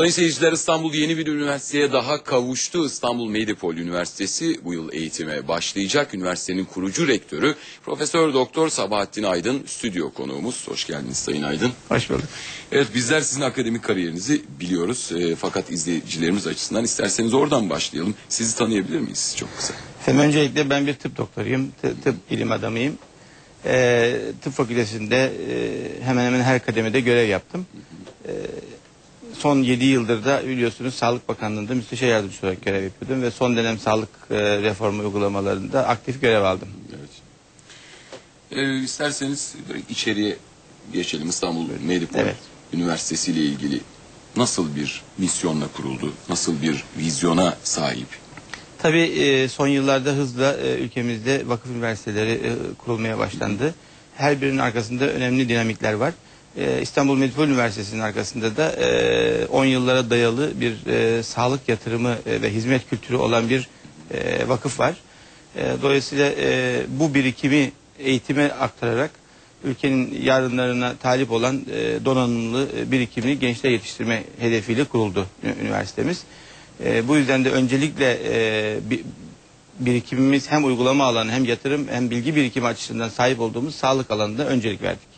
Sayın seyirciler İstanbul yeni bir üniversiteye daha kavuştu. İstanbul Medipol Üniversitesi bu yıl eğitime başlayacak. Üniversitenin kurucu rektörü Profesör Doktor Sabahattin Aydın stüdyo konuğumuz. Hoş geldiniz Sayın Aydın. Hoş bulduk. Evet bizler sizin akademik kariyerinizi biliyoruz. E, fakat izleyicilerimiz açısından isterseniz oradan başlayalım. Sizi tanıyabilir miyiz çok kısa? Efendim öncelikle ben bir tıp doktoruyum. Tıp, tıp ilim adamıyım. Ee, tıp fakültesinde e, hemen hemen her kademede görev yaptım. Ee, son 7 yıldır da biliyorsunuz Sağlık Bakanlığı'nda müsteşar yardımcısı olarak görev yapıyordum. Ve son dönem sağlık e, reformu uygulamalarında aktif görev aldım. Evet. E, isterseniz içeriye geçelim. İstanbul Medipol Evet. Üniversitesi ile ilgili nasıl bir misyonla kuruldu? Nasıl bir vizyona sahip? Tabii e, son yıllarda hızla e, ülkemizde vakıf üniversiteleri e, kurulmaya başlandı. Her birinin arkasında önemli dinamikler var. E, İstanbul Medipol Üniversitesi'nin arkasında da e, 10 yıllara dayalı bir e, sağlık yatırımı e, ve hizmet kültürü olan bir e, vakıf var. E, dolayısıyla e, bu birikimi eğitime aktararak ülkenin yarınlarına talip olan e, donanımlı e, birikimli gençler yetiştirme hedefiyle kuruldu üniversitemiz. E, bu yüzden de öncelikle e, bi- birikimimiz hem uygulama alanı hem yatırım hem bilgi birikimi açısından sahip olduğumuz sağlık alanında öncelik verdik.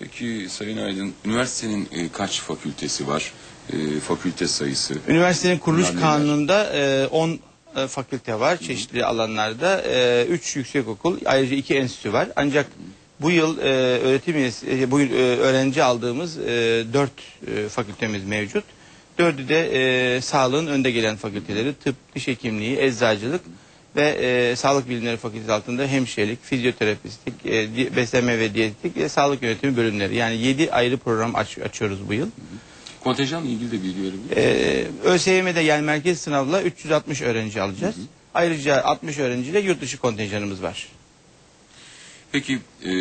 Peki Sayın Aydın, üniversitenin e, kaç fakültesi var? E, fakülte sayısı? Üniversitenin kuruluş Bunlar neler? kanununda e, 10 e, fakülte var çeşitli alanlarda. 3 yüksekokul ayrıca 2 enstitü var. Ancak bu yıl e, öğretim üyesi, e, bu yıl e, öğrenci aldığımız 4 fakültemiz mevcut. Dördü de e, sağlığın önde gelen fakülteleri tıp, diş hekimliği, eczacılık ve e, sağlık bilimleri fakültesi altında hemşirelik, fizyoterapistlik, e, beslenme ve diyetetik ve sağlık yönetimi bölümleri. Yani 7 ayrı program aç- açıyoruz bu yıl. Kontenjanla ilgili de bilgi verebilir? Ee, ÖSYM'de yani merkez sınavla 360 öğrenci alacağız. Ayrıca 60 öğrenciyle yurt dışı kontenjanımız var. Peki e,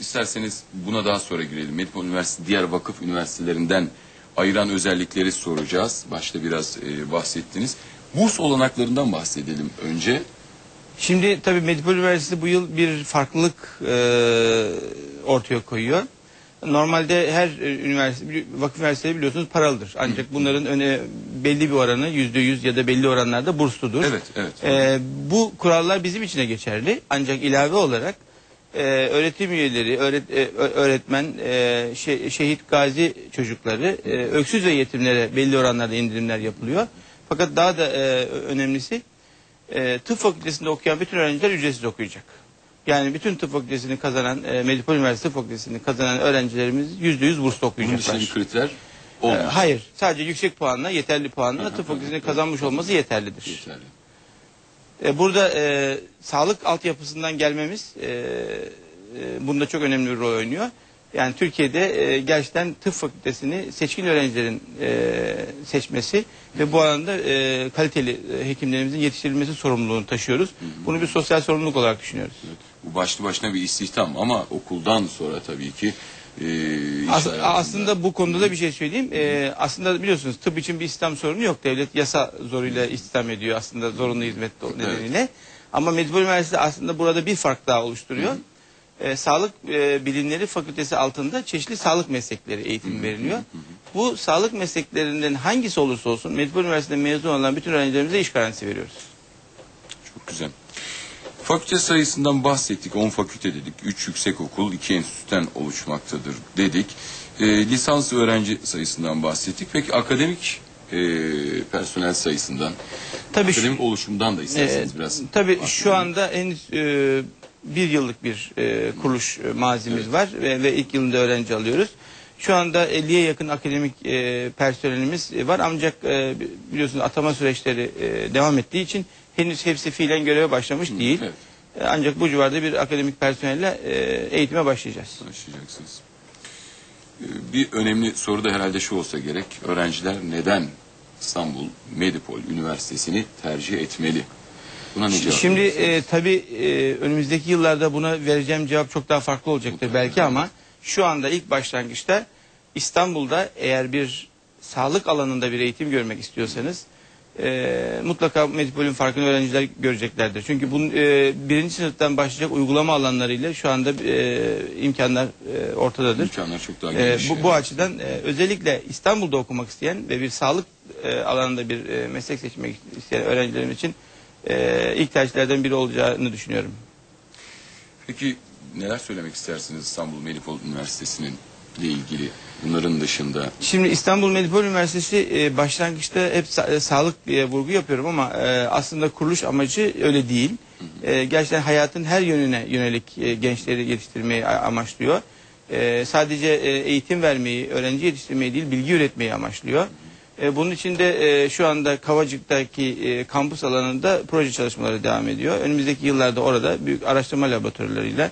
isterseniz buna daha sonra girelim. Medipol Üniversitesi diğer vakıf üniversitelerinden ayıran özellikleri soracağız. Başta biraz e, bahsettiniz. Burs olanaklarından bahsedelim önce. Şimdi tabii Medipol Üniversitesi bu yıl bir farklılık e, ortaya koyuyor. Normalde her e, üniversite, vakıf üniversiteleri biliyorsunuz paralıdır. Ancak bunların öne belli bir oranı yüzde yüz ya da belli oranlarda bursludur. Evet, evet. Ee, bu kurallar bizim için de geçerli. Ancak ilave olarak e, öğretim üyeleri, öğret, e, öğretmen, e, şe- şehit gazi çocukları, e, öksüz ve yetimlere belli oranlarda indirimler yapılıyor. Fakat daha da e, önemlisi e, tıp fakültesinde okuyan bütün öğrenciler ücretsiz okuyacak. Yani bütün tıp fakültesini kazanan, e, Medipol Üniversitesi tıp fakültesini kazanan öğrencilerimiz yüzde yüz burslu Bunun okuyacaklar. dışında bir kriter Ee, olmaz. hayır, sadece yüksek puanla, yeterli puanla tıp fakültesini kazanmış olması yeterlidir. Yeterli. E, Burada e, sağlık altyapısından gelmemiz e, e, bunda çok önemli bir rol oynuyor. Yani Türkiye'de e, gerçekten tıp fakültesini seçkin öğrencilerin e, seçmesi ve bu alanda e, kaliteli e, hekimlerimizin yetiştirilmesi sorumluluğunu taşıyoruz. Bunu bir sosyal sorumluluk olarak düşünüyoruz. Evet. Bu başlı başına bir istihdam ama okuldan sonra tabii ki e, As- hayatında- aslında bu konuda da bir şey söyleyeyim. Ee, aslında biliyorsunuz tıp için bir istihdam sorunu yok. Devlet yasa zoruyla istihdam ediyor aslında zorunlu hizmet nedeniyle. Ama Medipol Üniversitesi aslında burada bir fark daha oluşturuyor. Ee, sağlık e, bilimleri fakültesi altında çeşitli sağlık meslekleri eğitim veriliyor. Bu sağlık mesleklerinden hangisi olursa olsun Medipol Üniversitesi'nde mezun olan bütün öğrencilerimize iş garantisi veriyoruz. Çok güzel. Fakülte sayısından bahsettik. 10 fakülte dedik. 3 yüksek okul, 2 enstitüden oluşmaktadır dedik. E, lisans öğrenci sayısından bahsettik. Peki akademik e, personel sayısından, Tabii şu- akademik oluşumdan da isterseniz Ee, biraz Tabii bahsedelim. şu anda henüz e, bir yıllık bir e, kuruluş e, mazimiz var ve, ve ilk yılında öğrenci alıyoruz. Şu anda 50'ye yakın akademik e, personelimiz e, var ancak e, biliyorsunuz atama süreçleri e, devam ettiği için henüz hepsi fiilen göreve başlamış değil. evet. E, Ancak bu civarda bir akademik personelle e, eğitime başlayacağız. başlayacaksınız. E, bir önemli soru da herhalde şu olsa gerek. Öğrenciler neden İstanbul Medipol Üniversitesi'ni tercih etmeli? Buna ne cevap Şimdi e, tabii e, önümüzdeki yıllarda buna vereceğim cevap çok daha farklı olacaktır belki ama şu anda ilk başlangıçta İstanbul'da eğer bir sağlık alanında bir eğitim görmek istiyorsanız e, mutlaka Medipol'ün farkını öğrenciler göreceklerdir. Çünkü bunun e, birinci sınıftan başlayacak uygulama alanlarıyla şu anda e, imkanlar e, ortadadır. İmkanlar çok daha E, geniş. bu, bu açıdan e, özellikle İstanbul'da okumak isteyen ve bir sağlık e, alanında bir e, meslek seçmek isteyen öğrencilerim için e, ilk tercihlerden biri olacağını düşünüyorum. Peki neler söylemek istersiniz İstanbul Medipol Üniversitesi'nin ile ilgili bunların dışında? Şimdi İstanbul Medipol Üniversitesi e, başlangıçta hep sa- e, sağlık diye vurgu yapıyorum ama e, aslında kuruluş amacı öyle değil. E, gerçekten hayatın her yönüne yönelik e, gençleri yetiştirmeyi amaçlıyor. E, sadece e, eğitim vermeyi, öğrenci yetiştirmeyi değil, bilgi üretmeyi amaçlıyor. E, bunun için de e, şu anda Kavacık'taki e, kampüs alanında proje çalışmaları devam ediyor. Önümüzdeki yıllarda orada büyük araştırma laboratuvarlarıyla,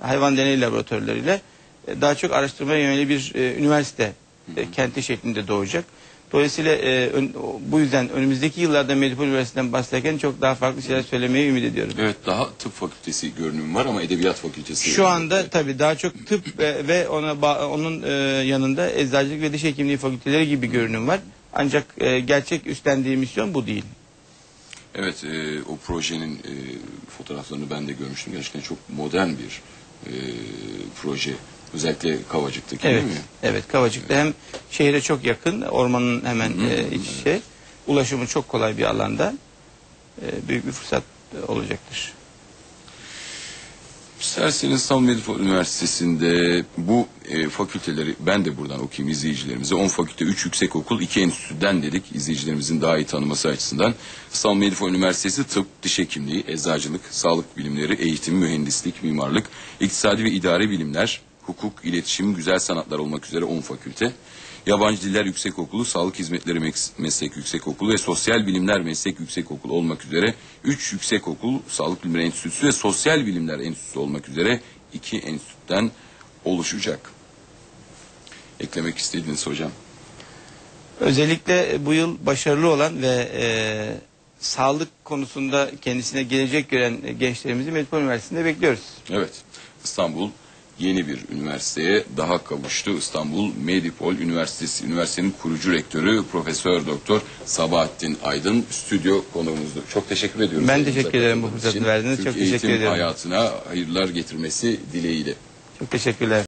hayvan deney laboratuvarlarıyla e, daha çok araştırmaya yönelik bir e, üniversite e, kenti şeklinde doğacak. Dolayısıyla e, ön- bu yüzden önümüzdeki yıllarda Medipol Üniversitesi'nden bahsederken çok daha farklı şeyler söylemeyi ümit ediyorum. Evet daha tıp fakültesi görünümü var ama edebiyat fakültesi. Şu anda tabii daha çok tıp ve, ve ona onun e, yanında eczacılık ve diş hekimliği fakülteleri gibi görünüm var. Ancak e, gerçek üstlendiği misyon bu değil. Evet e, o projenin e, fotoğraflarını ben de görmüştüm. Gerçekten çok modern bir e, proje. Özellikle Kavacık'taki Evet. değil mi? Evet Kavacık'ta hem şehre çok yakın, ormanın hemen e, iç içe, ulaşımı çok kolay bir alanda e, büyük bir fırsat olacaktır. İsterseniz Medipol Üniversitesi'nde bu e, fakülteleri ben de buradan okuyayım izleyicilerimize. 10 fakülte, 3 yüksekokul, 2 enstitüden dedik izleyicilerimizin daha iyi tanıması açısından. Medipol Üniversitesi tıp, diş hekimliği, eczacılık, sağlık bilimleri, eğitim, mühendislik, mimarlık, iktisadi ve idari bilimler, hukuk, iletişim, güzel sanatlar olmak üzere 10 fakülte. Yabancı Diller Yüksekokulu, Sağlık Hizmetleri Mes- Meslek Yüksekokulu ve Sosyal Bilimler Meslek Yüksekokulu olmak üzere 3 yüksekokul, Sağlık Bilimleri Enstitüsü ve Sosyal Bilimler Enstitüsü olmak üzere 2 enstitüden oluşacak. Eklemek istediğiniz hocam. Özellikle bu yıl başarılı olan ve e, sağlık konusunda kendisine gelecek gören gençlerimizi Medipol Üniversitesi'nde bekliyoruz. Evet, İstanbul yeni bir üniversiteye daha kavuştu. İstanbul Medipol Üniversitesi, üniversitenin kurucu rektörü Profesör Doktor Sabahattin Aydın stüdyo konuğumuzdu. Çok teşekkür ediyorum. Ben teşekkür ederim bu fırsatı için. verdiğiniz. Türk Çok teşekkür eğitim ediyorum. hayatına hayırlar getirmesi dileğiyle. Çok teşekkürler.